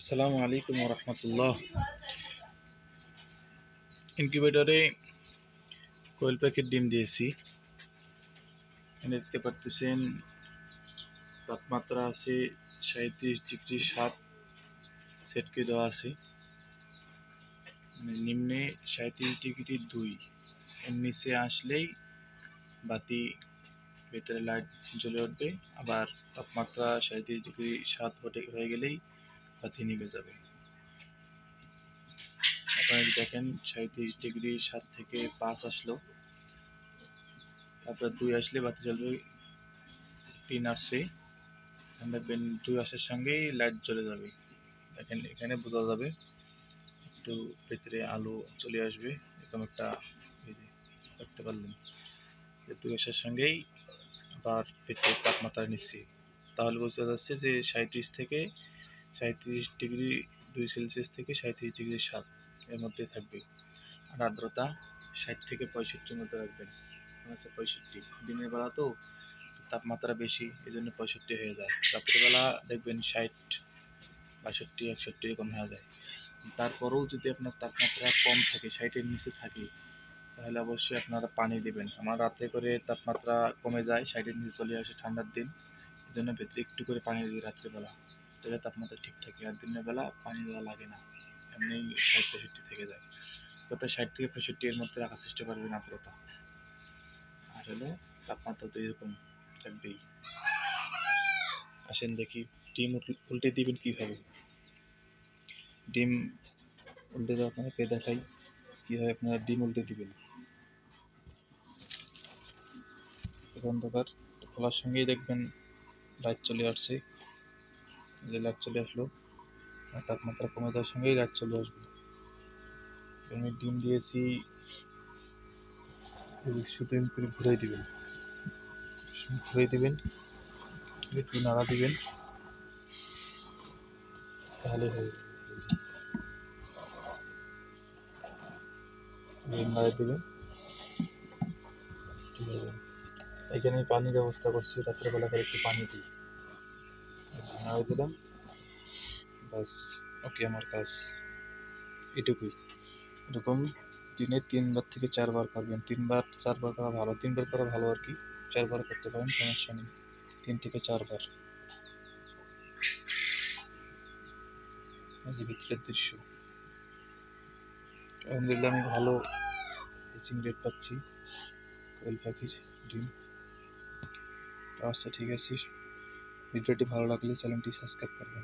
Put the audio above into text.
আসসালামু আলাইকুম রহমতুল্লাহ ইনকিউবেটরে কোয়েল প্যাকেট ডিম দিয়েছি। এখানে দেখতে পারতেছেন, তাপমাত্রা আছে সাঁত্রিশ ডিগ্রি সাত সেট করে দেওয়া আছে। মানে নিম্নে সাঁত্রিশ ডিগ্রি দুই। এর আসলেই বাতি, ভেতরে লাইট জ্বলে উঠবে। আবার তাপমাত্রা সাঁত্রিশ ডিগ্রি সাত হয়ে গেলেই বাতি নিভে যাবে। আপনারা দেখেন সাঁত্রিশ ডিগ্রি সাত থেকে পাঁচ আসলো। তারপর দুই আসলে বাতি জ্বলবে, তিন আসছে। দেখবেন দুই আসার সঙ্গেই লাইট জ্বলে যাবে। দেখেন, এখানে বোঝা যাবে একটু ভেতরে আলো চলে আসবে, এরকম একটা দেখতে পারলেন। দুই আসার সঙ্গেই আবার ভেতরে তাপমাত্রা নিচ্ছি। তাহলে বুঝতে যাচ্ছে যে সাঁত্রিশ থেকে সাঁত্রিশ ডিগ্রি দুই সেলসিয়াস থেকে সাঁত্রিশ ডিগ্রি সাত এর মধ্যে থাকবে। আর আর্দ্রতা ষাট থেকে পঁয়ষট্টির মধ্যে রাখবেন। হচ্ছে পঁয়ষট্টি। দিনের বেলা তো তাপমাত্রা বেশি এই জন্য পঁয়ষট্টি হয়ে যায়। রাত্রিবেলা দেখবেন ষাট, বাষট্টি, একষট্টি এরকম হয়ে যায়। তারপরেও যদি আপনার তাপমাত্রা কম থাকে, ষাটের নিচে থাকে, তাহলে অবশ্যই আপনারা পানি দেবেন। আমার রাতে করে তাপমাত্রা কমে যায়, ষাটের নিচে চলে আসে ঠান্ডার দিন। এই জন্য একটু করে পানি দিই রাত্রিবেলা তাহলে তাপমাত্রা ঠিক থাকে আর দিনের বেলা পানি দেওয়া লাগে না। এমনি ষাট পঁয়ষট্টি থেকে যায়। তবে ষাট থেকে পঁয়ষট্টি এর মধ্যে রাখার চেষ্টা করবেন আর্দ্রতা। আর হলো তাপমাত্রা তো এরকম থাকবেই। আসেন দেখি, ডিম উল্টে দিবেন কীভাবে? ডিম উল্টে দেওয়া আপনাকে পেয়ে দেখাই? কীভাবে আপনারা ডিম উল্টে দিবেন? অন্ধকার, খোলার সঙ্গেই দেখবেন লাইট চলে আসছে। যে লাইট চলে আসলো, আর তাপমাত্রা কমে যাওয়ার সঙ্গেই লাইট চলে আসবে। আমি ডিম দিয়েছি শুধু করে ঘুরে দিবেন। ঘুরে দিবেন, একটু নাড়া দিবেন, তাহলে দিবেন এখানে পানির ব্যবস্থা করছি, রাত্রেবেলা করে একটু পানি দিই। নাড়া দিলাম বাস ওকে আমার কাজ এটুকুই এরকম দিনে তিনবার থেকে চারবার করবেন তিনবার, চারবার করা ভালো, তিনবার করা ভালো আর কি। চারবার করতে পারেন, সমস্যা নেই। তিন থেকে চারবার। যে ভিতরের দৃশ্য। আলহামদুলিল্লাহ আমি ভালো ফিচিং রেট পাচ্ছি। কোয়েল পাখির ডিম। আচ্ছা ঠিক আছে। ভিডিওটি ভালো লাগলে চ্যানেলটি সাবস্ক্রাইব করবেন।